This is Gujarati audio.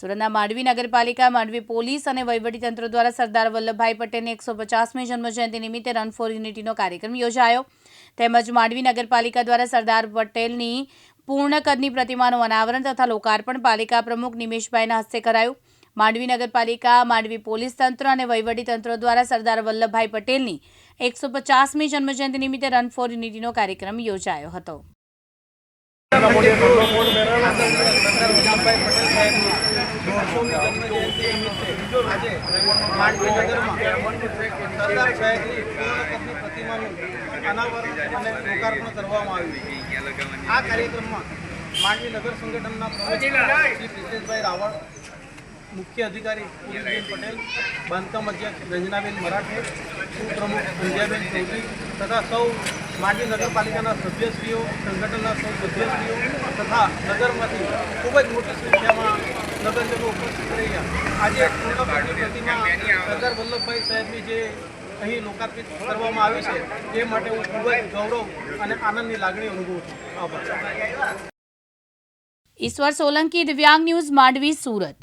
સુરતના માંડવી નગરપાલિકા, માંડવી પોલીસ અને વહીવટીતંત્ર દ્વારા સરદાર વલ્લભભાઈ પટેલની એકસો પચાસમી જન્મજયંતિ નિમિત્તે રન ફોર યુનિટીનો કાર્યક્રમ યોજાયો. તેમજ માંડવી નગરપાલિકા દ્વારા સરદાર પટેલની પૂર્ણ કદની પ્રતિમાનું અનાવરણ તથા લોકાર્પણ પાલિકા પ્રમુખ નિમેશભાઈના હસ્તે કરાયું. માંડવી નગરપાલિકા, માંડવી પોલીસ તંત્ર અને વહીવટીતંત્ર દ્વારા સરદાર વલ્લભભાઈ પટેલની એકસો પચાસમી જન્મજયંતિ નિમિત્તે રન ફોર યુનિટીનો કાર્યક્રમ યોજાયો હતો. આજે માંડવી સરદાર સાહેબની પૂર્ણકદની પ્રતિમાનું અનાવરણ અને લોકાર્પણ કરવામાં આવ્યું આ કાર્યક્રમમાં માંડવી નગર સંગઠનના પ્રમુખ શ્રી પ્રિતેશભાઈ રાવળ મુખ્ય અધિકારી પુનિતબેન પટેલ, બાંધકામ અધ્યક્ષ રંજનાબેન મરાઠે, ઉપપ્રમુખ સંજયાબેન ચૌધરી તથા સૌ માંડવી નગરપાલિકાના સભ્યશ્રીઓ, સંગઠનના સૌ સભ્યશ્રીઓ તથા નગરમાંથી ખૂબ જ મોટી સંખ્યામાં નગરજનો ઉપસ્થિત રહ્યા. આજે પૂર્ણકદની પ્રતિમા સરદાર વલ્લભભાઈ સાહેબની જે અહીં લોકાર્પિત કરવામાં આવી છે, એ માટે હું ખૂબ જ ગૌરવ અને આનંદની લાગણી અનુભવું છું. આભાર. ઈશ્વર સોલંકી દિવ્યાંગ ન્યૂઝ માંડવી, સુરત.